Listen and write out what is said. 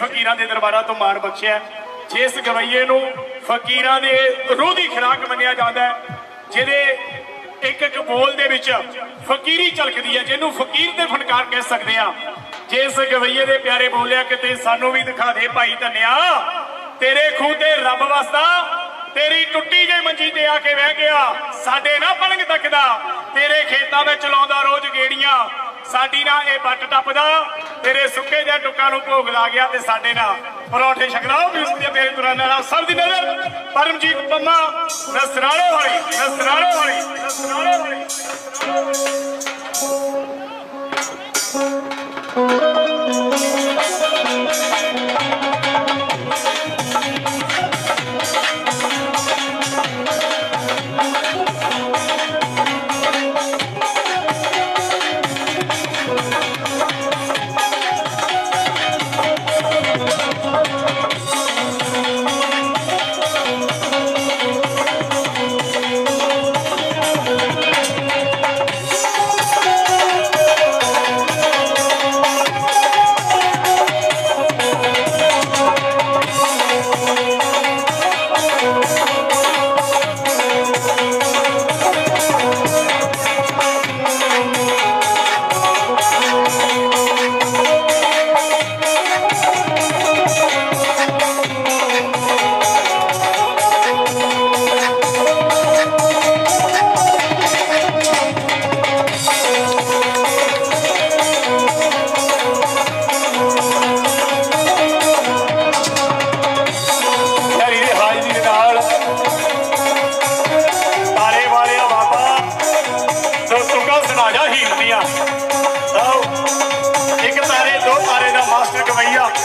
ਫਕੀਰਾਂ ਦੇ ਦਰਬਾਰਾਂ ਤੋਂ ਮਾਣ ਬਖਸ਼ਿਆ ਜਿਸ ਗਵਈਏ ਨੂੰ ਫਕੀਰਾਂ ਦੇ ਰੂਹ ਦੀ ਖੁਰਾਕ ਮੰਨਿਆ ਜਾਂਦਾ ਹੈ, ਜਿਹਦੇ ਇੱਕ ਇੱਕ ਬੋਲ ਦੇ ਵਿੱਚ ਫਕੀਰੀ ਝਲਕਦੀ ਹੈ, ਜਿਹਨੂੰ ਫਕੀਰ ਦੇ ਫਨਕਾਰ ਕਹਿ ਸਕਦੇ ਆ ਜਿਸ ਗਵਈਏ ਦੇ ਪਿਆਰੇ ਬੋਲਿਆ, ਕਿਤੇ ਸਾਨੂੰ ਵੀ ਦਿਖਾ ਦੇ ਭਾਈ ਧੰਨਿਆ, ਤੇਰੇ ਖੂਹ ਤੇ ਰੱਬ ਵਸਦਾ, ਤੇਰੀ ਟੁੱਟੀ ਜੇ ਮੰਜੀ ਤੇ ਆ ਕੇ ਬਹਿ ਗਿਆ, ਸਾਡੇ ਨਾ ਪਲੰਗ ਤੱਕਦਾ, ਤੇਰੇ ਖੇਤਾਂ ਵਿੱਚ ਲਾਉਂਦਾ ਰੋਜ਼ ਗੇੜੀਆਂ, ਸਾਡੀ ਨਾ ਇਹ ਵੱਟ ਟੱਪਦਾ ਤੇਰੇ ਸੁੱਕੇ ਜਿਹੇ ਟੁੱਕਾਂ ਨੂੰ ਭੋਗ ਲਾ ਗਿਆ ਤੇ ਸਾਡੇ ਨਾਲ। ਪਰੌਠੇ ਛਕਦਾ ਉਹ ਵੀ ਉਸਦੀਆਂ ਤੇਰੇ ਨਾਲ ਸਭ ਦੀ ਨਜ਼ਰ। ਪਰਮਜੀਤ ਪੰਮਾ, ਨਸਰਾਲੇ ਵਾਲੀ ਨਸਰਾਲੇ ਵਾਲੀ ਨਸਰਾਲੇ ਵਾਲੀ। Hurry up.